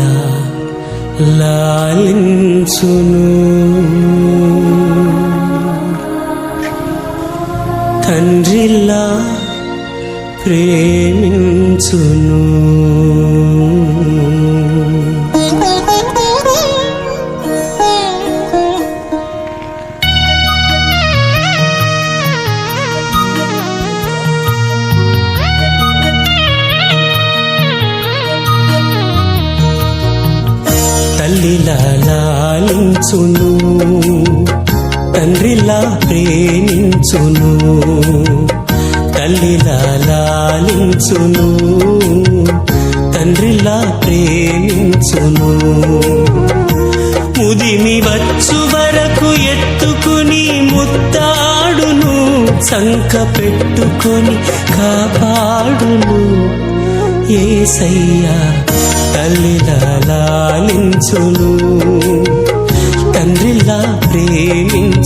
ఇలా లాలించును. తండ్రిలా ప్రేమించును. తల్లిలా లాలించును తండ్రిలా ప్రేమించును తల్లిలా లాలించును తండ్రిలా ప్రేమించును. ముదిమి వచ్చు వరకు ఎత్తుకుని ముత్తాడును సంక పెట్టుకొని కాపాడును. ఏసయ్యా యేసును తండ్రిలా ప్రేమించు